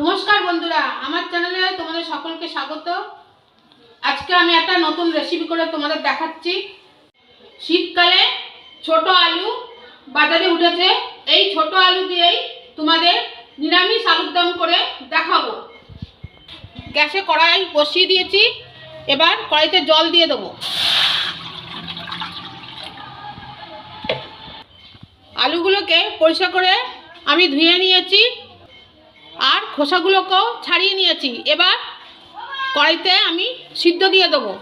নমস্কার বন্ধুরা, আমার চ্যানেলে তোমাদের সকলকে স্বাগত। আজকে আমি একটা নতুন রেসিপি করে তোমাদের দেখাচ্ছি। শীতকালে ছোট আলু বাজারে উঠেছে। এই ছোট আলু দিয়েই তোমাদের নিরামিষ আলুর দম করে দেখাবো। গ্যাসে কড়াই বসিয়ে দিয়েছি। এবার কড়াইতে জল দিয়ে দেবো। আলুগুলোকে পরিষ্কার করে আমি ধুয়ে নিয়েছি। আর খোসাগুলোকেও ছাড়িয়ে নিয়েছি। এবার কড়াইতে আমি সিদ্ধ দিয়ে দেবো।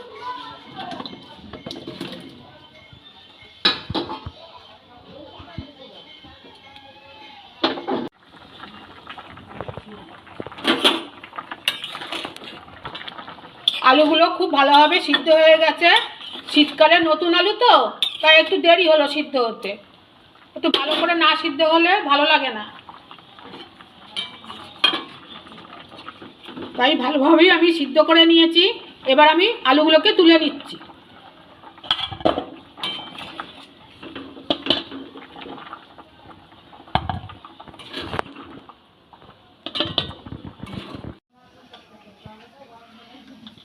আলুগুলো খুব ভালোভাবে সিদ্ধ হয়ে গেছে। শীতকালে নতুন আলু তো, তাই একটু দেরি হলো সিদ্ধ হতে। একটু ভালো করে না সিদ্ধ হলে ভালো লাগে না। তাই ভালোভাবেই আমি সিদ্ধ করে নিয়েছি। এবার আমি আলুগুলোকে তুলে নিচ্ছি।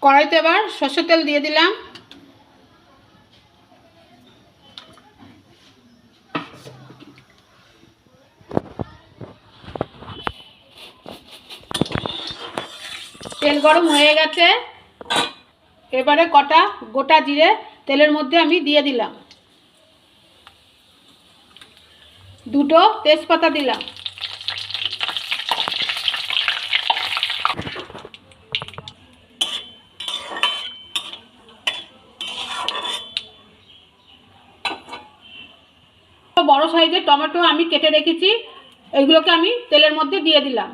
কড়াইতে এবার সর্ষের তেল দিয়ে দিলাম। তেল গরম হয়ে গেছে। এবারে কটা? গোটা জিরে তেলের মধ্যে আমি দিয়ে দিলাম। দুটো তেজপাতা দিলাম। বড় সাইজের টমেটো আমি কেটে রেখেছি। এইগুলোকে আমি তেলের মধ্যে দিয়ে দিলাম।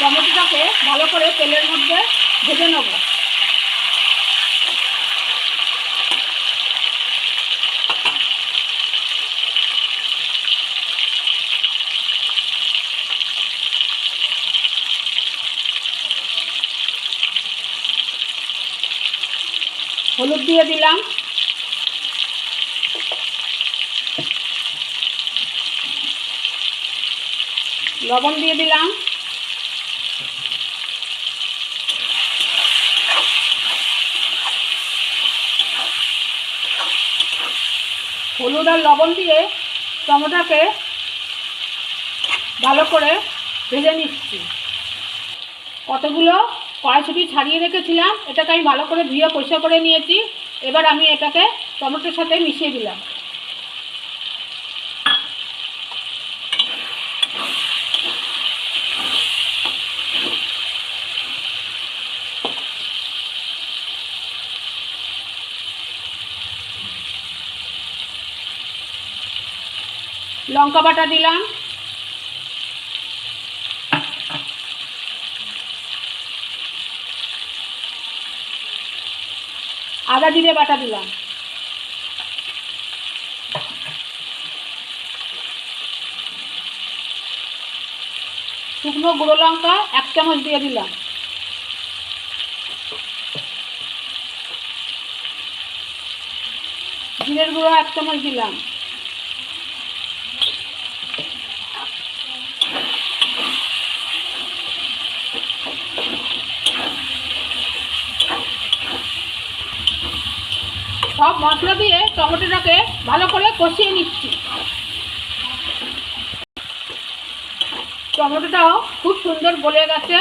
টমেটোটাকে ভালো করে তেলের মধ্যে ভেজে নেব। হলুদ দিয়ে দিলাম। লবণ দিয়ে দিলাম। হলুদ আর লবণ দিয়ে টমেটোকে ভালো করে ভেজে নিচ্ছি। কতগুলো কড়াইশুটি ছাড়িয়ে রেখেছিলাম, এটাকে আমি ভালো করে ধুয়ে পরিষ্কার করে নিয়েছি। এবার আমি এটাকে টমেটোর সাথে মিশিয়ে দিলাম। লঙ্কা বাটা দিলাম। আদা জিরে বাটা দিলাম। শুকনো গুঁড়ো লঙ্কা এক চামচ দিয়ে দিলাম। জিরের গুঁড়ো এক চামচ দিলাম। মশলা দিয়ে টমেটোটাকে ভালো করে কষিয়ে নিচ্ছি। টমেটোটাও খুব সুন্দর গলে গেছে।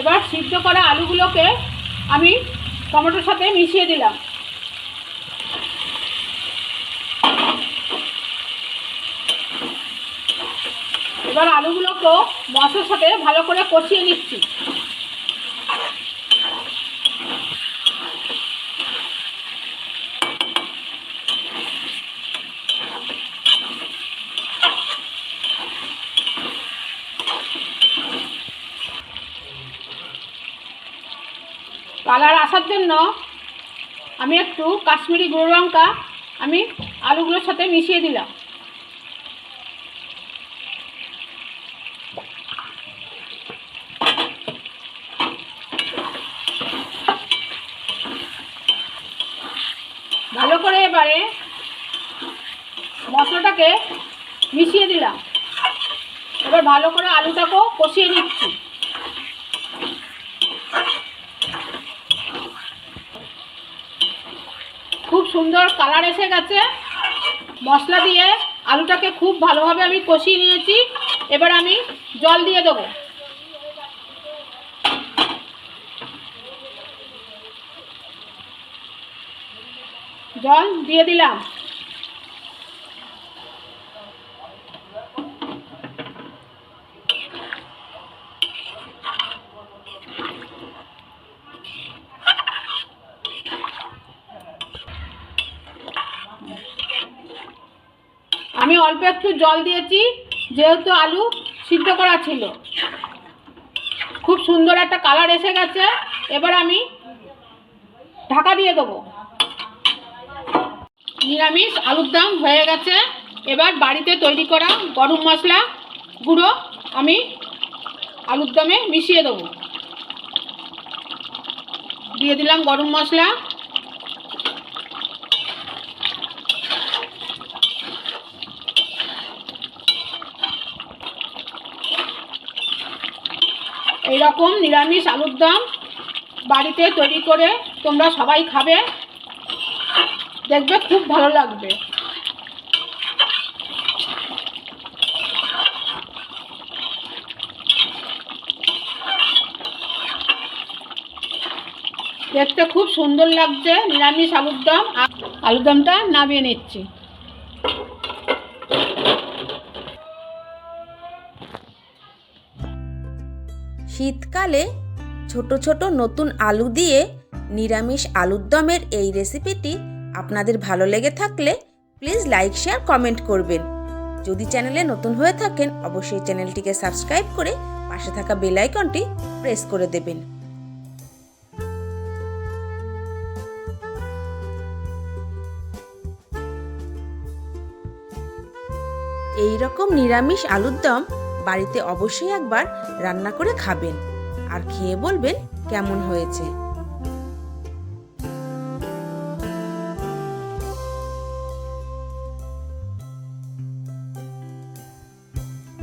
এবার সিদ্ধ করা আলুগুলোকে আমি টমেটোর সাথে মিশিয়ে দিলাম। এবার আলুগুলোকেও মশলার সাথে ভালো করে কষিয়ে নিচ্ছি। কালার আসার জন্য আমি একটু কাশ্মীরি গুঁড়ো লঙ্কা আমি আলুগুলোর সাথে মিশিয়ে দিলাম। ভালো করে এবারে মশলাটাকে মিশিয়ে দিলাম। এবার ভালো করে আলুটাকেও কষিয়ে নিচ্ছি। খুব সুন্দর কালার এসে গেছে। মশলা দিয়ে আলুটাকে খুব ভালোভাবে আমি কষিয়ে নিয়েছি। এবার আমি জল দিয়ে দেবো। জল দিয়ে দিলাম। আমি অল্প একটু জল দিয়েছি, যেহেতু আলু সিদ্ধ করা ছিল। খুব সুন্দর একটা কালার এসে গেছে। এবার আমি ঢাকা দিয়ে দেবো। নিরামিষ, আলুর দম হয়ে গেছে। এবার বাড়িতে তৈরি করা গরম মশলা গুঁড়ো আমি আলুর দমে মিশিয়ে দেবো। দিয়ে দিলাম গরম মশলা। এইরকম নিরামিষ আলুর দম বাড়িতে তৈরি করে তোমরা সবাই খাবে। দেখবে খুব ভালো লাগবে। দেখতে খুব সুন্দর লাগছে, নিরামিষ আলুর দম। আলুর দমটা নামিয়ে নিচ্ছি। শীতকালে ছোট ছোট নতুন আলু দিয়ে নিরামিষ আলুর দমের এই রেসিপিটি আপনাদের ভালো লেগে থাকলে প্লিজ লাইক শেয়ার কমেন্ট করবেন। যদি চ্যানেলে নতুন হয়ে থাকেন, অবশ্যই চ্যানেলটিকে সাবস্ক্রাইব করে পাশে থাকা বেল আইকনটি প্রেস করে দেবেন। এই রকম নিরামিষ আলুর দম বাড়িতে অবশ্যই একবার রান্না করে খাবেন। আর খেয়ে বলবেন কেমন হয়েছে।